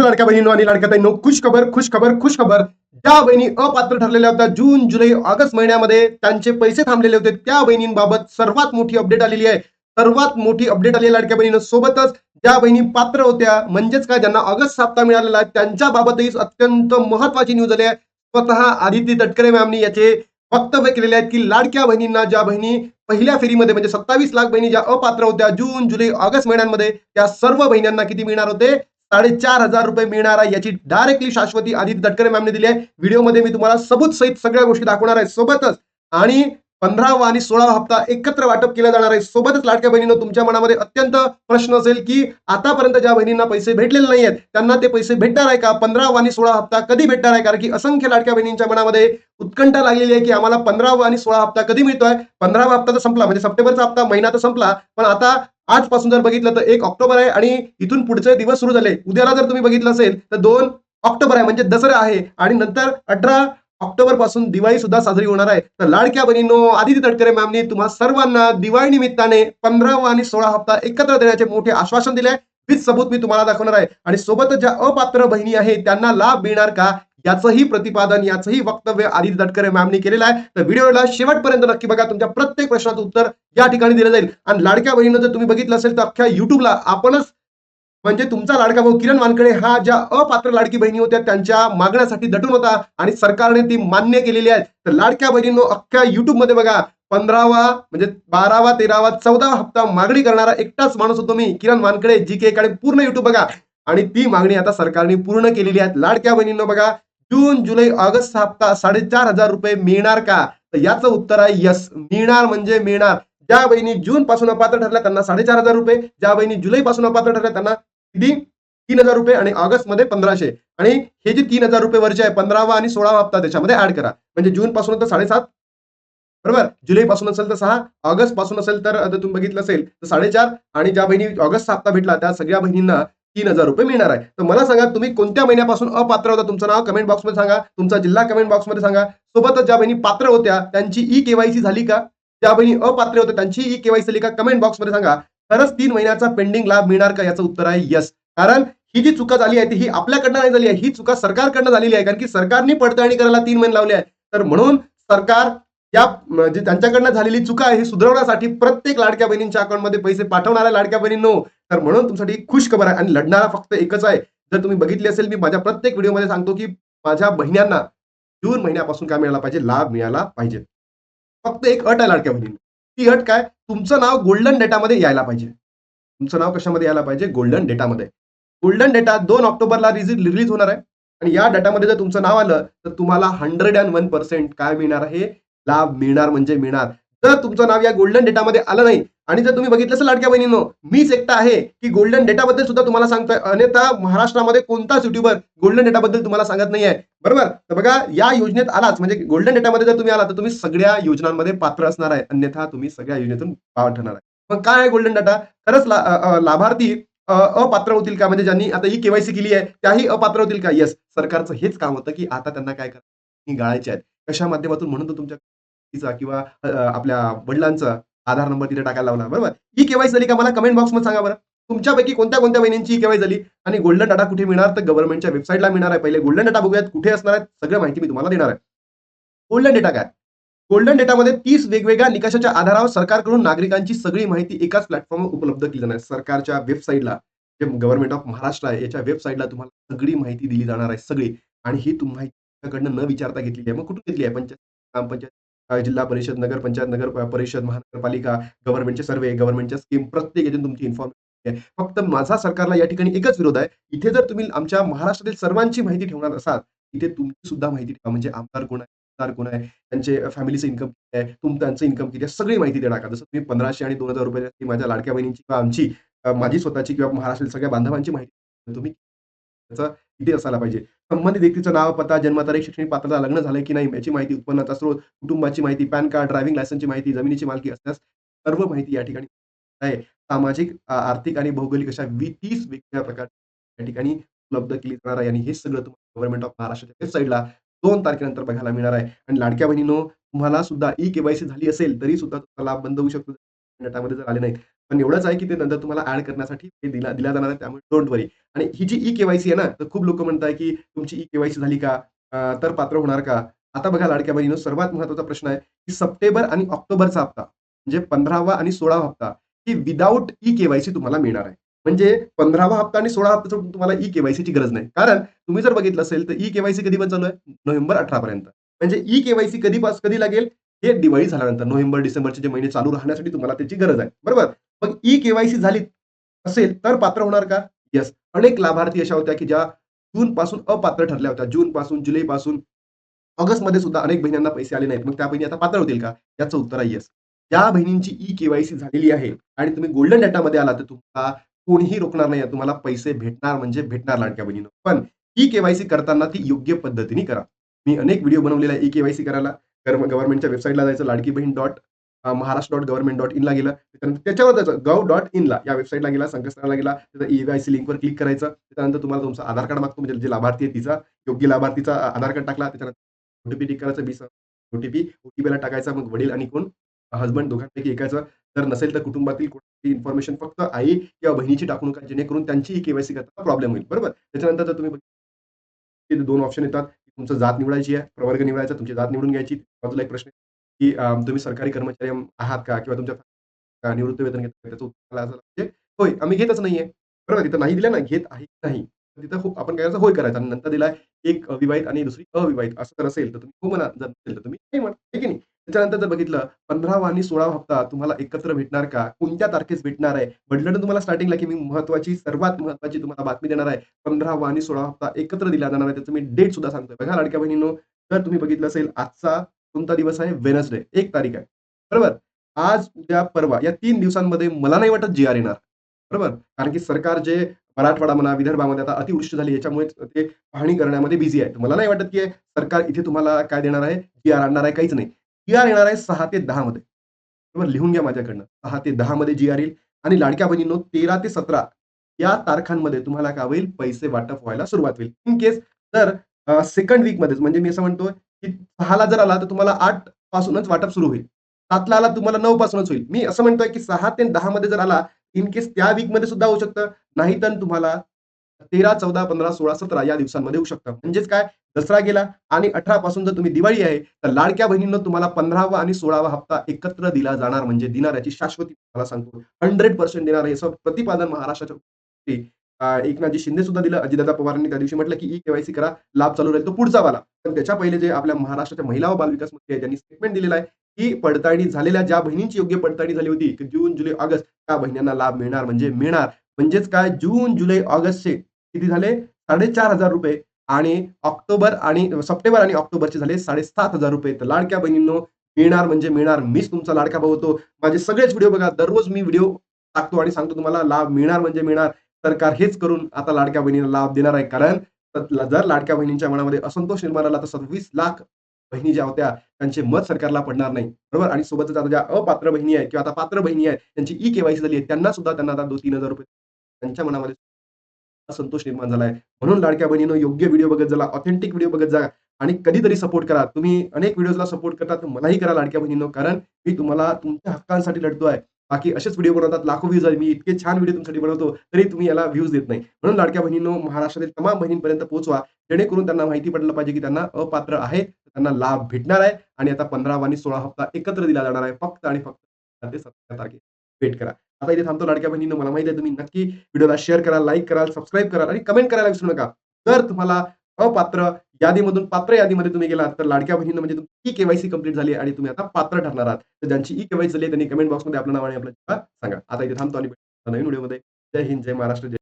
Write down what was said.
बोलो लाडक्या बहिणींनो आणि लाडक्या ताईंनो खुश खबर खुश खबर खुश खबर ज्या बहिणी अपात्र ठरलेल्या होत्या जून जुलै ऑगस्ट महिन्यामध्ये त्यांचे पैसे थांबलेले होते. त्या बहिणींबाबत सर्वात मोठी अपडेट आलेली आहे. सर्वात मोठी अपडेट आलेली लाडक्या बहिणीनं. सोबतच ज्या बहिणी पात्र होत्या म्हणजेच काय ज्यांना ऑगस्ट सप्ताह मिळालेला आहे त्यांच्या बाबतही अत्यंत महत्वाची न्यूज आली आहे. स्वतः आदिती तटकरे मॅमनी याचे वक्तव्य केलेले आहेत की लाडक्या बहिणींना ज्या बहिणी पहिल्या फेरीमध्ये म्हणजे सत्तावीस लाख बहिणी ज्या अपात्र होत्या जून जुलै ऑगस्ट महिन्यांमध्ये त्या सर्व बहिणींना किती मिळणार होते? साडेचार हजार रुपये मिळणार आहे याची डायरेक्टली शाश्वती आदित्य तटकरे मॅमने दिली आहे. व्हिडिओमध्ये मी तुम्हाला सबूत सहित सगळ्या गोष्टी दाखवणार आहे. सोबतच आणि पंधरावा आणि सोळावा हप्ता एकत्र वाटप केला जाणार आहे. सोबतच लाडक्या बहिणीनं तुमच्या मनामध्ये अत्यंत प्रश्न असेल की आतापर्यंत ज्या बहिणींना पैसे भेटलेले नाही आहेत त्यांना ते पैसे भेटणार आहे का? पंधरावा आणि सोळा हप्ता कधी भेटणार आहे? कारण की असंख्य लाडक्या बहिणींच्या मनामध्ये उत्कंठा लागलेली आहे की आम्हाला पंधरावा आणि सोळा हप्ता कधी मिळतोय? पंधरावा हप्ता तर संपला म्हणजे सप्टेंबरचा हप्ता महिना तर संपला पण आता आजपासून जर बघितलं तर एक ऑक्टोबर आहे आणि इथून पुढचे दिवस सुरू झाले. उद्याला जर तुम्ही बघितलं असेल तर दोन ऑक्टोबर आहे म्हणजे दसरा आहे. आणि नंतर अठरा ऑक्टोबरपासून दिवाळी सुद्धा साजरी होणार आहे. तर लाडक्या बहिणींनो आदिती तटकरे मॅमनी तुम्हा सर्वांना दिवाळी निमित्ताने पंधरावा आणि सोळा हप्ता एकत्र देण्याचे मोठे आश्वासन दिले वीज सबूत मी तुम्हाला दाखवणार आहे. आणि सोबतच ज्या अपात्र बहिणी आहेत त्यांना लाभ मिळणार का? याचंही प्रतिपादन याचंही वक्तव्य आदिती तटकरे मॅमनी केलेलं आहे. तर व्हिडिओला शेवटपर्यंत नक्की बघा. तुमच्या प्रत्येक प्रश्नाचं उत्तर या ठिकाणी दिलं जाईल. आणि लाडक्या बहिणीनं जर तुम्ही बघितलं असेल तर अख्ख्या युट्यूबला आपणच म्हणजे तुमचा लाडका भाऊ किरण वानकडे हा ज्या अपात्र लाडकी बहिणी होत्या त्यांच्या मागण्यासाठी दटून होता आणि सरकारने ती मान्य केलेली आहे तर लाडक्या बहिणींनो अख्ख्या युट्यूबमध्ये बघा पंधरावा म्हणजे बारावा तेरावा चौदावा हप्ता मागणी करणारा एकटाच माणूस होतो मी किरण वानकडे जी के कडे पूर्ण युट्यूब बघा. आणि ती मागणी आता सरकारने पूर्ण केलेली आहे. लाडक्या बहिणींनो बघा जून जुलै ऑगस्ट हप्ता साडेचार हजार रुपये मिळणार का? तर याचं उत्तर आहे यस मिळणार म्हणजे मिळणार. ज्या बहिणी जून पासून अपात्र ठरल्या त्यांना साडेचार हजार रुपये. ज्या बहिणी जुलै पासून अपात्र ठरल्या त्यांना किती? तीन हजार रुपये आणि ऑगस्टमध्ये पंधराशे. आणि हे जे तीन हजार रुपये वरचे आहे पंधरावा आणि सोळावा हप्ता त्याच्यामध्ये ऍड करा. म्हणजे जून पासून तर साडेसात. बरोबर? जुलै पासून असेल तर सहा ऑगस्टपासून असेल तर तुम्ही बघितलं असेल तर साडेचार. आणि ज्या बहिणी ऑगस्ट हप्ता भेटला त्या सगळ्या बहिणींना तीन हजार रुपये मिळणार आहे. तर मला सांगा तुम्ही कोणत्या महिन्यापासून अपात्र होता? तुमचं नाव कमेंट बॉक्समध्ये सांगा. तुमचा जिल्हा कमेंट बॉक्समध्ये सांगा. सोबतच ज्या बहिणी पात्र होत्या त्यांची ई केवायसी झाली का? ज्या बहिणी अपात्र होत्या त्यांची ई केवायसी झाली का? कमेंट बॉक्समध्ये सांगा. खरंच तीन महिन्याचा पेंडिंग लाभ मिळणार का याचं उत्तर आहे यस कारण ही जी चुका झाली आहे ती ही आपल्याकडनं नाही झाली आहे ही चुका सरकारकडनं झालेली आहे. कारण की सरकारने पडताळणी करायला तीन महिने लावले आहे तर म्हणून सरकार या जे त्यांच्याकडनं झालेली चुका आहे ही सुधारवण्यासाठी प्रत्येक लाडक्या बहिणींच्या अकाउंटमध्ये पैसे पाठवणाऱ्या लाडक्या बहिणींनो. तर म्हणून तुमच्यासाठी खुश खबर आहे आणि लढणारा फक्त एकच आहे. जर तुम्ही बघितली असेल मी माझ्या प्रत्येक व्हिडिओमध्ये सांगतो की माझ्या बहिण्यांना जून महिन्यापासून काय मिळाला पाहिजे? लाभ मिळाला पाहिजे. फक्त एक अट आहे लाडक्या बहिणींना. ती अट काय? तुमचं नाव गोल्डन डेटामध्ये यायला पाहिजे. तुमचं नाव कशामध्ये यायला पाहिजे? गोल्डन डेटामध्ये गोल्डन डेटा दोन ऑक्टोबरला रिलीज होणार आहे. आणि या डेटामध्ये जर तुमचं नाव आलं तर तुम्हाला हंड्रेड अँड वन पर्सेंट काय मिळणार आहे? लाभ मिळणार म्हणजे मिळणार. जर तुमचं नाव या गोल्डन डेटामध्ये आलं नाही आणि जर तुम्ही बघितलं असेल लाडक्या बहिणींनो मीच एकटा आहे की गोल्डन डेटाबद्दल सुद्धा तुम्हाला सांगतोय. अन्यथा महाराष्ट्रामध्ये कोणताच युट्यूबर गोल्डन डेटाबद्दल तुम्हाला सांगत नाहीये. बरोबर? तर बघा या योजनेत आलाच. म्हणजे गोल्डन डेटामध्ये जर तुम्ही आला तर तुम्ही सगळ्या योजनांमध्ये पात्र असणार आहे. अन्यथा तुम्ही सगळ्या योजनेतून पावर ठरणार आहे. मग काय आहे गोल्डन डेटा खरंच लाभार्थी अपात्र होतील का? म्हणजे ज्यांनी आता ही केवायसी केली आहे त्याही अपात्र होतील का? येस सरकारचं हेच काम होतं की आता त्यांना काय करायचं? गाळायचे आहेत. कशा माध्यमातून? म्हणून तुमच्या चा किंवा आपल्या वडिलांचा आधार नंबर तिथे टाकायला लावला. बरोबर? ही केवायसी झाली का? मला कमेंट बॉक्समध्ये सांगा बरं. तुमच्यापैकी कोणत्या कोणत्या बहिणींची केवायसी झाली? आणि गोल्डन डाटा कुठे मिळणार? तर गव्हर्नमेंटच्या वेबसाईटला मिळणार आहे. पहिले गोल्डन डाटा बघूयात. कुठे असणार आहे सगळं माहिती मी तुम्हाला देणार आहे. गोल्डन डेटा काय? गोल्डन डेटामध्ये तीस वेगवेगळ्या निकषाच्या आधारावर सरकारकडून नागरिकांची सगळी माहिती एकाच प्लॅटफॉर्मवर उपलब्ध केली जाणार आहे. सरकारच्या वेबसाईटला जे गव्हर्नमेंट ऑफ महाराष्ट्र आहे याच्या वेबसाईटला तुम्हाला सगळी माहिती दिली जाणार आहे. सगळी. आणि ही तुम्ही माहिती न विचारता घेतलेली आहे. मग कुठून घेतली आहे? पंचायत ग्रामपंचायत? जिल्हा परिषद नगर पंचायत नगर परिषद महानगरपालिका गव्हर्नमेंटचे सर्वे गव्हर्नमेंटच्या स्कीम प्रत्येक यातून तुमची इन्फॉर्मेशन आहे. फक्त माझा सरकारला या ठिकाणी एकच विरोध आहे. इथे जर तुम्ही आमच्या महाराष्ट्रातील सर्वांची माहिती ठेवणार असाल इथे तुमची सुद्धा माहिती ठेवा. म्हणजे आमदार कोण आहे? आमदार कोण आहे? त्यांचे फॅमिलीचं इन्कम किती आहे? तुम त्यांचं इन्कम किती आहे? सगळी माहिती द्या टाका. जसं तुम्ही पंधराशे आणि दोन हजार रुपये माझ्या लाडक्या बहिणींची किंवा आमची माझी स्वतःची किंवा महाराष्ट्रातील सगळ्या बांधवांची माहिती तुम्ही त्याचा किती असायला पाहिजे? संबंधित व्यक्तीचं नाव पत्ता जन्मतारीख शैक्षणिक पात्रता लग्न झालं की नाही याची माहिती उत्पन्नाचा स्रोत कुटुंबाची माहिती पॅन कार्ड ड्रायव्हिंग लायसनची माहिती जमिनीची मालकी असल्यास सर्व माहिती या ठिकाणी आहे. सामाजिक आर्थिक आणि भौगोलिक अशा वी तीस वेगवेगळ्या प्रकारच्या या ठिकाणी उपलब्ध केली जाणार आहे. आणि हे सगळं तुम्हाला गव्हर्नमेंट ऑफ महाराष्ट्राच्या वेबसाईटला दोन तारखेनंतर बघायला मिळणार आहे. आणि लाडक्या बहिणीनो तुम्हाला सुद्धा ई केवायसी झाली असेल तरी सुद्धा तुमचा लाभ बंद होऊ शकतो. डेटामध्ये जर आले नाही पण एवढंच आहे की ते नंतर तुम्हाला ऍड करण्यासाठी ते दिला दिला जाणार आहे त्यामुळे डोंट वरी आणि ही जी ई केवायसी आहे ना तर खूप लोक म्हणताय की तुमची ई केवायसी झाली का? तर पात्र होणार का? आता बघा लाडक्या बहिणीनं सर्वात महत्त्वाचा प्रश्न आहे की सप्टेंबर आणि ऑक्टोबरचा हप्ता म्हणजे पंधरावा आणि सोळावा हप्ता ही विदाऊट ई केवायसी तुम्हाला मिळणार आहे. म्हणजे पंधरावा हप्ता आणि सोळा हप्ता तुम्हाला ई केवायसीची गरज नाही. कारण तुम्ही जर बघितलं असेल तर ई केवायसी कधी पण चालू आहे? नोव्हेंबर अठरा पर्यंत. म्हणजे ई केवायसी कधी पास कधी लागेल? हे दिवाळी झाल्यानंतर नोव्हेंबर डिसेंबरचे जे महिने चालू राहण्यासाठी तुम्हाला त्याची गरज आहे. बरोबर? मग ई केवायसी झाली असेल तर पात्र होणार का? येस अनेक लाभार्थी अशा होत्या की ज्या जून पासून अपात्र ठरल्या होत्या. जून पासून जुलै पासून ऑगस्टमध्ये सुद्धा अनेक बहिणींना पैसे आले नाहीत. मग त्या बहिणी आता पात्र होतील का? याचं उत्तर आहे येस ज्या बहिणींची ई केवायसी झालेली आहे आणि तुम्ही गोल्डन डेटामध्ये आला तर तुम्हाला कोणीही रोखणार नाही तुम्हाला पैसे भेटणार म्हणजे भेटणार लाडक्या बहिणीनं. पण ई केवायसी करताना ती योग्य पद्धतीने करा. मी अनेक व्हिडिओ बनवलेला आहे ई केवायसी करायला. गव्हर्नमेंटच्या वेबसाईटला जायचं Ladki Bahin dot Maharashtra dot government dot इनला गेलं. त्याच्यानंतर त्याच्यावर जायचं गव्ह डॉट इनला या वेबसाईटला गेला संकेतस्थळाला गेला. त्याचा ई वाय सी लिंकवर क्लिक करायचं. त्याच्यानंतर तुम्हाला तुमचं आधार कार्ड मागतो. म्हणजे जे लाभार्थी आहे तिचा योग्य लाभार्थीचा आधार कार्ड टाकला. त्याच्यानंतर ओटीपी टिक करायचं बीस ओटीपी ओटीपीला टाकायचा मग वडील आणि कोण? हजबंड दोघांपैकी एकाचं जर नसेल तर कुटुंबातील कोणती इन्फॉर्मेशन फक्त आई किंवा बहिणीची टाकू नका जेणेकरून त्यांची केवायसी करताना प्रॉब्लेम होईल. बरोबर? त्याच्यानंतर जर तुम्ही दोन ऑप्शन येतात. तुमचं जात निवडायची आहे प्रवर्ग निवडायचा तुमची जात निवडून घ्यायची. बाजूला एक प्रश्न की तुम्ही सरकारी कर्मचारी आहात का? किंवा तुमच्या निवृत्ती निवृत्त वेतन घेत त्याचं उत्तर म्हणजे होय आम्ही घेतच नाहीये. बरोबर तिथं नाही दिलं ना घेत आहे की नाही तिथं हो आपण काय करायचं होय करायचं आणि नंतर दिलाय एक विवाहित आणि दुसरी अविवाहित असं जर असेल तर तुम्ही हो म्हणा जर नसेल तर तुम्ही नाही म्हणा आहे की नाही? त्याच्यानंतर जर बघितलं पंधरावा आणि सोळावा हप्ता तुम्हाला एकत्र भेटणार का? कोणत्या तारखेस भेटणार आहे? म्हटलं ना तुम्हाला स्टार्टिंगला की मी महत्वाची सर्वात महत्वाची तुम्हाला बातमी देणार आहे. पंधरावा आणि सोळावा हप्ता एकत्र दिला जाणार आहे त्याचं मी डेट सुद्धा सांगतोय. बघा लाडक्या बहिणींनो, जर तुम्ही बघितलं असेल आजचा कोणता दिवस आहे? वेनसडे एक तारीख आहे. बरोबर? आज उद्या परवा. या तीन दिवसांमध्ये मला नाही वाटत जी आर येणार. बरोबर? कारण की सरकार जे मराठवाडा म्हणा विदर्भामध्ये आता अतिवृष्टी झाली याच्यामुळे ते पाहणी करण्यामध्ये बिझी आहे मला नाही वाटत की सरकार इथे तुम्हाला काय देणार आहे? जी आर आणणार आहे? काहीच नाही. जी आर येणार आहे सहा ते दहा मध्ये. बरोबर? लिहून घ्या माझ्याकडनं. सहा ते दहा मध्ये जी आर येईल. आणि लाडक्या बहिणींनो तेरा ते सतरा या तारखांमध्ये तुम्हाला काय होईल? पैसे वाटप व्हायला सुरुवात होईल. इन केस तर सेकंड वीक मध्येच म्हणजे मी असं म्हणतो की सहाला जर आला तर तुम्हाला आठ पासूनच वाटप सुरू होईल. सातला आला तुम्हाला नऊ पासूनच होईल. मी असं म्हणतोय की सहा ते दहा मध्ये जर आला इन केस त्या वीकमध्ये सुद्धा होऊ शकतं. नाही तर तुम्हाला तेरा चौदा पंधरा सोळा सतरा या दिवसांमध्ये होऊ शकतं. म्हणजेच काय? दसरा गेला आणि अठरा पासून जर तुम्ही दिवाळी आहे तर लाडक्या बहिणींना तुम्हाला पंधरावा आणि सोळावा हप्ता एकत्र दिला जाणार. म्हणजे देणार याची शाश्वती तुम्हाला सांगतो. हंड्रेड पर्सेंट देणार हे असं प्रतिपादन महाराष्ट्राच्या एकनाथजी शिंदे सुद्धा दिलं. अजितदादा पवारांनी त्या दिवशी म्हटलं की ई केवायसी करा लाभ चालू राहील तो पुढचा वाला. पण त्याच्या पहिले जे आपल्या महाराष्ट्राच्या महिला व बालविकास मंत्री आहे त्यांनी स्टेटमेंट दिलेलं आहे की पडताळणी झालेल्या ज्या बहिणींची योग्य पडताळणी झाली होती की जून जुलै ऑगस्ट त्या बहिणींना लाभ मिळणार म्हणजे मिळणार. म्हणजेच काय? जून जुलै ऑगस्टचे किती झाले? साडेचार हजार रुपये. आणि ऑक्टोबर आणि सप्टेंबर आणि ऑक्टोबरचे झाले साडेसात हजार रुपये. तर लाडक्या बहिणींनो मिळणार म्हणजे मिळणार. मीच तुमचा लाडका भाऊ होतो. माझे सगळेच व्हिडिओ बघा. दररोज मी व्हिडिओ टाकतो आणि सांगतो तुम्हाला लाभ मिळणार म्हणजे मिळणार. सरकार हेच करून आता लाडक्या बहिणीला लाभ देणार आहे. कारण जर लाडक्या बहिणींच्या मनामध्ये असंतोष निर्माण झाला तर सव्वीस लाख बहिणी ज्या होत्या त्यांचे मत सरकारला पडणार नाही. बरोबर? आणि सोबतच आता ज्या अपात्र बहिणी आहेत किंवा आता पात्र बहिणी आहेत त्यांची ई केवायसी झाली आहे त्यांना सुद्धा त्यांना आता दोन तीन हजार रुपये त्यांच्या मनामध्ये असंतोष निर्माण झालाय म्हणून लाडक्या बहिणीनं योग्य व्हिडिओ बघत झाला ऑथेंटिक व्हिडिओ बघत जा आणि कधीतरी सपोर्ट करा. तुम्ही अनेक व्हिडिओला सपोर्ट करता तर मलाही करा लाडक्या बहिणीनं कारण मी तुम्हाला तुमच्या हक्कांसाठी लढतोय बाकी असेच व्हिडिओ बनवतात. लाखो व्ह्यूज आहे मी इतके छान व्हिडिओ तुमच्यासाठी बनवतो तरी तुम्ही याला व्ह्यूज देत नाही. म्हणून लाडक्या बहिणींनो महाराष्ट्रातील तमाम बहिणींपर्यंत पोहोचवा. जेणेकरून त्यांना माहिती पडलं पाहिजे की त्यांना अपात्र आहे. त्यांना लाभ भेटणार आहे. आणि आता पंधरावा आणि सोळा हप्ता एकत्र दिला जाणार आहे. फक्त आणि फक्त ते सतरा तारखेला. भेट करा. आता इथे थांबतो लाडक्या बहिणींनो. मला माहिती आहे तुम्ही नक्की व्हिडिओला शेअर करा लाईक कराल सबस्क्राईब कराल आणि कमेंट करायला विसरू नका. जर तुम्हाला अपात्र यादीमधून पात्र यादीमध्ये तुम्ही गेलात तर लाडक्या बहिणीनं म्हणजे तुमची केवायसी कंप्लीट झाली आणि तुम्ही आता पात्र ठरणार आहात. तर ज्यांची ई केवायसी झाली त्यांनी कमेंट बॉक्समध्ये आपलं नाव आणि आपलं सांगा. आता इथे थांबतो आणि नवीन व्हिडिओमध्ये जय हिंद जय महाराष्ट्र जय